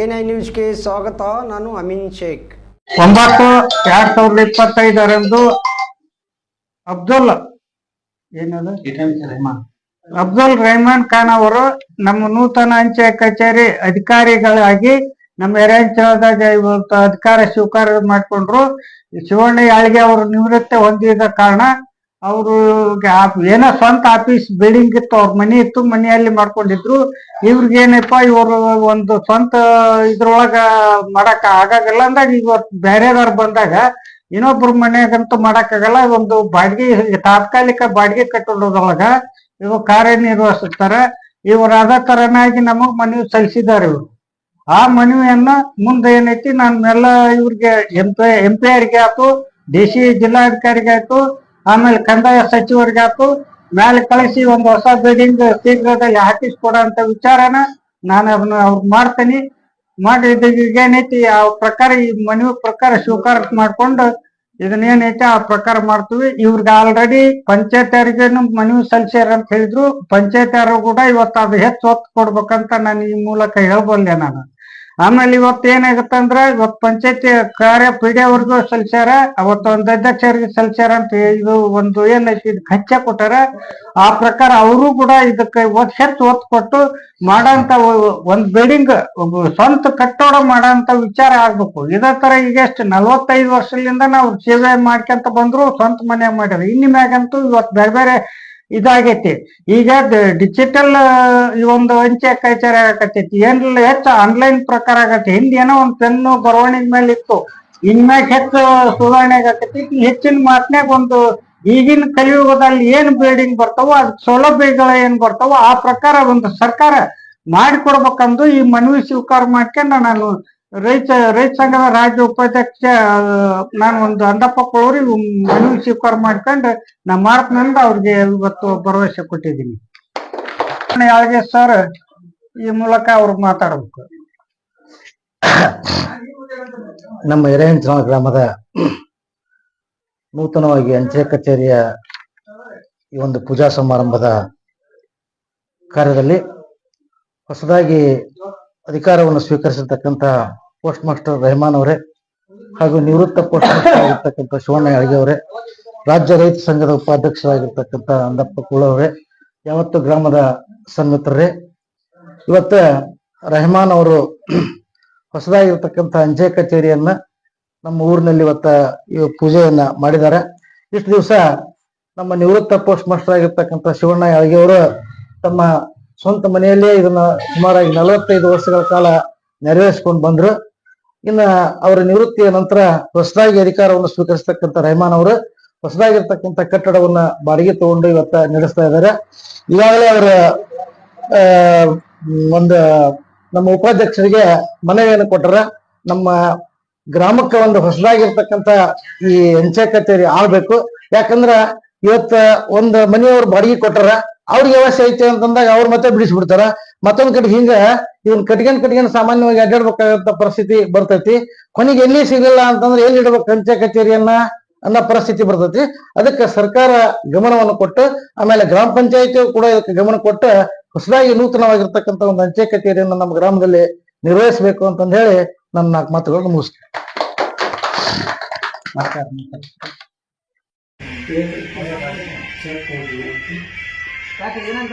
N I ನ್ಯೂಸ್ಗೆ ಸ್ವಾಗತ, ನಾನು ಅಮೀನ್ ಶೇಖ್. ಒಂಬತ್ತು ಎರಡ್ ಸಾವಿರದ ಇಪ್ಪತ್ತೈದರಂದು ಅಬ್ದುಲ್ ಏನದು? ಅಬ್ದುಲ್ ರೆಹಮಾನ್ ಖಾನ್ ಅವರು ನಮ್ಮ ನೂತನ ಅಂಚೆ ಕಚೇರಿ ಅಧಿಕಾರಿಗಳಾಗಿ ನಮ್ಮ ಎರೆಂಚಲದಾಗ ಇವತ್ತು ಅಧಿಕಾರ ಸ್ವೀಕಾರ ಮಾಡಿಕೊಂಡ್ರು. ಶಿವಣ್ಣ ಯಾಳಿಗೆ ಅವರು ನಿವೃತ್ತಿ ಹೊಂದಿದ ಕಾರಣ ಅವರು ಏನೋ ಸ್ವಂತ ಆಫೀಸ್ ಬಿಲ್ಡಿಂಗ್ ಇತ್ತು, ಅವ್ರ ಮನೆ ಇತ್ತು, ಮನೆಯಲ್ಲಿ ಮಾಡ್ಕೊಂಡಿದ್ರು. ಇವ್ರಿಗೆ ಏನಪ್ಪ ಇವರು ಒಂದು ಸ್ವಂತ ಇದ್ರೊಳಗ ಮಾಡಕ್ ಆಗಾಗಲ್ಲ ಅಂದಾಗ ಇವತ್ತು ಬೇರೆದವ್ರು ಬಂದಾಗ ಇನ್ನೊಬ್ರ ಮನೆಗಂತೂ ಮಾಡಕ್ಕಾಗಲ್ಲ, ಒಂದು ಬಾಡಿಗೆ ತಾತ್ಕಾಲಿಕ ಬಾಡಿಗೆ ಕಟ್ಟಡದೊಳಗ ಇವು ಕಾರ್ಯನಿರ್ವಹಿಸುತ್ತಾರೆ ಇವರು ಅದ ತರನಾಗಿ ನಮಗ್ ಮನವಿ ಸಲ್ಲಿಸಿದ್ದಾರೆ ಇವ್ರು. ಆ ಮನವಿಯನ್ನ ಮುಂದೆ ಏನೈತಿ ನಾನೆಲ್ಲ ಇವ್ರಿಗೆ ಎಂ ಪಿ ಎಂ ಪಿ ಅವ್ರಿಗೆ ಆಯ್ತು ಸಿ, ಜಿಲ್ಲಾಧಿಕಾರಿಗೆ ಆಯ್ತು ಆಮೇಲೆ ಕಂದಾಯ ಸಚಿವರಿಗೆ ಹಾಕು. ಮೇಲೆ ಕಳಿಸಿ ಒಂದು ಹೊಸ ಬಿಲ್ಡಿಂಗ್ ಶೀಘ್ರದಲ್ಲಿ ಹಾಕಿಸ್ಕೊಡೋ ಅಂತ ವಿಚಾರನ ನಾನು ಅದನ್ನ ಅವ್ರು ಮಾಡ್ತೀನಿ. ಮಾಡಿ ಈಗ ಏನೈತಿ, ಆ ಪ್ರಕಾರ ಈ ಮನವಿ ಪ್ರಕಾರ ಸ್ವೀಕಾರ ಮಾಡ್ಕೊಂಡು ಇದನ್ನ ಏನೈತಿ ಆ ಪ್ರಕಾರ ಮಾಡ್ತೀವಿ. ಇವ್ರಿಗೆ ಆಲ್ರೆಡಿ ಪಂಚಾಯತ್ ಅವರಿಗೇನು ಮನವಿ ಸಲ್ಲಿಸ್ಯಾರ ಅಂತ ಹೇಳಿದ್ರು. ಪಂಚಾಯತ್ ಅವರು ಕೂಡ ಇವತ್ತು ಅದು ಹೆಚ್ಚು ಒತ್ತು ಕೊಡ್ಬೇಕಂತ ನಾನು ಈ ಮೂಲಕ ಹೇಳ್ಬಲ್ಲೆ ನಾನು. ಆಮೇಲೆ ಇವತ್ತು ಏನಾಗುತ್ತೆ ಅಂದ್ರೆ ಇವತ್ತು ಪಂಚಾಯತಿ ಕಾರ್ಯ ಪಿ ಸಲ್ಸ್ಯಾರ, ಅವತ್ತು ಒಂದು ಅಧ್ಯಕ್ಷರಿಗೆ ಸಲ್ಸ್ಯಾರ ಅಂತ ಇದು ಒಂದು ಇದಕ್ಕೆ ಹಚ್ಚ ಕೊಟ್ಟಾರ. ಆ ಪ್ರಕಾರ ಅವರು ಕೂಡ ಇದಕ್ಕೆ ಒತ್ ಹೆಚ್ಚು ಒತ್ತು ಕೊಟ್ಟು ಮಾಡಂತ ಒಂದ್ ಬಿಲ್ಡಿಂಗ್ ಸ್ವಂತ ಕಟ್ಟೋಡ ಮಾಡಂತ ವಿಚಾರ ಆಗ್ಬೇಕು. ಇದೇ ತರ ಈಗ ಎಷ್ಟು ನಲವತ್ತೈದು ವರ್ಷದಿಂದ ನಾವು ಸೇವೆ ಮಾಡ್ಕೊಂತ ಬಂದ್ರು ಸ್ವಂತ ಮನೆ ಮಾಡ್ಯಾರ. ಇನ್ನು ಮ್ಯಾಗಂತೂ ಇವತ್ತು ಬೇರೆ ಬೇರೆ ಇದಾಗೈತಿ. ಈಗ ಡಿಜಿಟಲ್ ಈ ಒಂದು ಅಂಚೆ ಕಚೇರಿ ಆಗಕತ್ತೈತಿ. ಏನಿಲ್ಲ ಹೆಚ್ಚು ಆನ್ಲೈನ್ ಪ್ರಕಾರ ಆಗತ್ತೆ. ಹಿಂದೆ ಏನೋ ಒಂದು ಪೆನ್ನು ಬರವಣಿಗೆ ಮೇಲೆ ಇತ್ತು. ಇನ್ಮ್ಯಾಗ ಹೆಚ್ಚು ಸುಧಾರಣೆ ಆಗಕತ್ತೈತಿ. ಹೆಚ್ಚಿನ ಮಾತನ್ಯಾಗ ಒಂದು ಈಗಿನ ಕಲಿಯುಗದಲ್ಲಿ ಏನ್ ಬಿಲ್ಡಿಂಗ್ ಬರ್ತಾವೋ, ಅದ್ ಸೌಲಭ್ಯಗಳು ಏನ್ ಬರ್ತಾವೋ, ಆ ಪ್ರಕಾರ ಒಂದು ಸರ್ಕಾರ ಮಾಡಿಕೊಡ್ಬೇಕಂದು ಈ ಮನವಿ ಸ್ವೀಕಾರ ಮಾಡ್ಕೊಂಡು ನಾನು ರೈತ ರೈತ ಸಂಘದ ರಾಜ್ಯ ಉಪಾಧ್ಯಕ್ಷ ನಾನು ಒಂದು ಅಂದಪ್ಪ ಕೊಳೂರಿ ಮನವಿ ಸ್ವೀಕಾರ ಮಾಡ್ಕೊಂಡು ನಾ ಮಾರ್ಕ್ನಿಂದ ಅವ್ರಿಗೆ ಇವತ್ತು ಭರವಸೆ ಕೊಟ್ಟಿದ್ದೀನಿ. ಯಾಳಿಗೆ ಸರ್ ಈ ಮೂಲಕ ಅವ್ರು ಮಾತಾಡಬೇಕು. ನಮ್ಮ ಎರೆಹಂಚನ ಗ್ರಾಮದ ನೂತನವಾಗಿ ಅಂಚೆ ಕಚೇರಿಯ ಈ ಒಂದು ಪೂಜಾ ಸಮಾರಂಭದ ಕಾರ್ಯದಲ್ಲಿ ಹೊಸದಾಗಿ ಅಧಿಕಾರವನ್ನು ಸ್ವೀಕರಿಸಿರ್ತಕ್ಕಂಥ ಪೋಸ್ಟ್ ಮಾಸ್ಟರ್ ರೆಹಮಾನ್ ಅವರೇ ಹಾಗೂ ನಿವೃತ್ತ ಪೋಸ್ಟ್ ಮಾಸ್ಟರ್ ಆಗಿರ್ತಕ್ಕಂಥ ಶಿವಣ್ಣ ಯಾಳಗೆ ಅವರೇ, ರಾಜ್ಯ ರೈತ ಸಂಘದ ಉಪಾಧ್ಯಕ್ಷರಾಗಿರ್ತಕ್ಕಂಥ ಅಂದಪ್ಪ ಕುಳ ಅವರೇ, ಯಾವತ್ತು ಗ್ರಾಮದ ಸನ್ಮಿತ್ರರೇ. ಇವತ್ತ ರೆಹಮಾನ್ ಅವರು ಹೊಸದಾಗಿರ್ತಕ್ಕಂಥ ಅಂಚೆ ಕಚೇರಿಯನ್ನ ನಮ್ಮ ಊರಿನಲ್ಲಿ ಇವತ್ತ ಇವ ಪೂಜೆಯನ್ನ ಮಾಡಿದ್ದಾರೆ. ಇಷ್ಟು ದಿವಸ ನಮ್ಮ ನಿವೃತ್ತ ಪೋಸ್ಟ್ ಮಾಸ್ಟರ್ ಆಗಿರ್ತಕ್ಕಂಥ ಶಿವಣ್ಣ ಅವರು ತಮ್ಮ ಸ್ವಂತ ಮನೆಯಲ್ಲೇ ಇದನ್ನ ಸುಮಾರಾಗಿ ನಲವತ್ತೈದು ವರ್ಷಗಳ ಕಾಲ ನೆರವೇರಿಸಿಕೊಂಡು ಬಂದ್ರು. ಇನ್ನ ಅವರ ನಿವೃತ್ತಿಯ ನಂತರ ಹೊಸದಾಗಿ ಅಧಿಕಾರವನ್ನು ಸ್ವೀಕರಿಸತಕ್ಕಂಥ ರೆಹಮಾನ್ ಅವರು ಹೊಸದಾಗಿರ್ತಕ್ಕಂಥ ಕಟ್ಟಡವನ್ನ ಬಾಡಿಗೆ ತಗೊಂಡು ಇವತ್ತ ನಡೆಸ್ತಾ ಇದ್ದಾರೆ ಈಗಾಗಲೇ ಅವರ ಒಂದು ನಮ್ಮ ಉಪಾಧ್ಯಕ್ಷರಿಗೆ ಮನವಿಯನ್ನು ಕೊಟ್ಟರ. ನಮ್ಮ ಗ್ರಾಮಕ್ಕೆ ಒಂದು ಹೊಸದಾಗಿರ್ತಕ್ಕಂಥ ಈ ಅಂಚೆ ಕಚೇರಿ ಆಳ್ಬೇಕು ಯಾಕಂದ್ರ ಇವತ್ತ ಒಂದು ಮನೆಯವ್ರು ಬಾಡಿಗೆ ಕೊಟ್ಟರ. ಅವ್ರಿಗೆ ವ್ಯವಸ್ಥೆ ಐತೆ ಅಂತಂದಾಗ ಅವ್ರು ಮತ್ತೆ ಬಿಡಿಸ್ಬಿಡ್ತಾರ. ಮತ್ತೊಂದ್ ಕಡೆ ಹಿಂಗ ಇದನ್ನ ಕಟ್ಕೊಂಡ್ ಕಟ್ಕೊಂಡ್ ಸಾಮಾನ್ಯವಾಗಿ ಅಡ್ಡಾಡ್ಬೇಕಾಗಂತ ಪರಿಸ್ಥಿತಿ ಬರ್ತೈತಿ. ಕೊನೆಗೆ ಎಲ್ಲಿ ಸಿಗಲಿಲ್ಲ ಅಂತಂದ್ರೆ ಎಲ್ಲಿ ಇಡ್ಬೇಕು ಅಂಚೆ ಕಚೇರಿಯನ್ನ ಅನ್ನೋ ಪರಿಸ್ಥಿತಿ ಬರ್ತೈತಿ. ಅದಕ್ಕೆ ಸರ್ಕಾರ ಗಮನವನ್ನು ಕೊಟ್ಟು, ಆಮೇಲೆ ಗ್ರಾಮ ಪಂಚಾಯತಿ ಕೂಡ ಇದಕ್ಕೆ ಗಮನ ಕೊಟ್ಟು ಹೊಸದಾಗಿ ನೂತನವಾಗಿರ್ತಕ್ಕಂಥ ಒಂದು ಅಂಚೆ ಕಚೇರಿಯನ್ನ ನಮ್ಮ ಗ್ರಾಮದಲ್ಲಿ ನಿರ್ವಹಿಸಬೇಕು ಅಂತಂದ ಹೇಳಿ ನನ್ನ ನಾಲ್ಕು ಮಾತುಗಳನ್ನು ಮುಗಿಸ್ತೇನೆ. ಏನಂತ